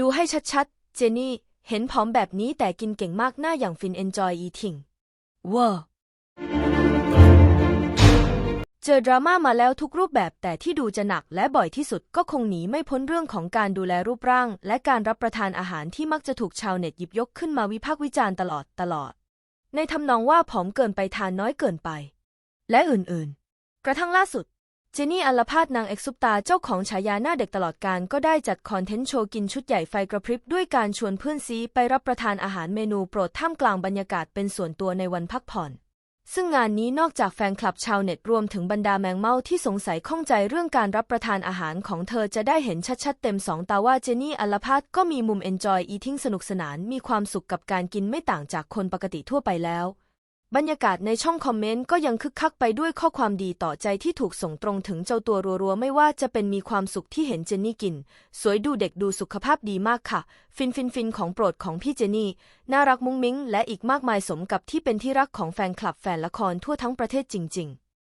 ดูให้ชัดๆ เจนี่ เห็นผอมแบบนี้แต่กินเก่งมากหน้าอย่างฟิน enjoy eating เวอร์เจอดราม่ามาแล้วทุกรูปแบบแต่ที่ดูจะหนักและบ่อยที่สุดก็คงหนีไม่พ้นเรื่องของการดูแลรูปร่าง และการรับประทานอาหารที่มักจะถูกชาวเน็ตหยิบยกขึ้นมาวิพากษ์วิจารณ์ตลอดตลอด ในทำนองว่าผอมเกินไปทานน้อยเกินไป และอื่นๆ กระทั่งล่าสุด เจนี่อัลพาดนางเอกซุปตาเจ้าของฉายาหน้าเด็กตลอดการก็ได้จัดคอนเทนต์โชว์กินชุดใหญ่ไฟกระพริบด้วยการชวนเพื่อนซีไปรับประทานอาหารเมนูโปรดท่ามกลางบรรยากาศเป็นส่วนตัวในวันพักผ่อน ซึ่งงานนี้นอกจากแฟนคลับชาวเน็ตรวมถึงบรรดาแมงเม่าที่สงสัยข้องใจเรื่องการรับประทานอาหารของเธอจะได้เห็นชัดๆเต็มสองตาว่าเจนี่อัลพาดก็มีมุม enjoy eating สนุกสนานมีความสุขกับการกินไม่ต่างจากคนปกติทั่วไปแล้ว บรรยากาศในช่องคอมเมนต์ก็ยังคึกคักไปด้วยข้อความดีต่อใจที่ถูกส่งตรงถึงเจ้าตัวรัวๆ ไม่ว่าจะเป็นมีความสุขที่เห็นเจนนี่กิน สวยดูเด็กดูสุขภาพดีมากค่ะ ฟินฟินฟินของโปรดของพี่เจนนี่ น่ารักมุ้งมิ้ง และอีกมากมายสมกับที่เป็นที่รักของแฟนคลับแฟนละครทั่วทั้งประเทศจริง ๆ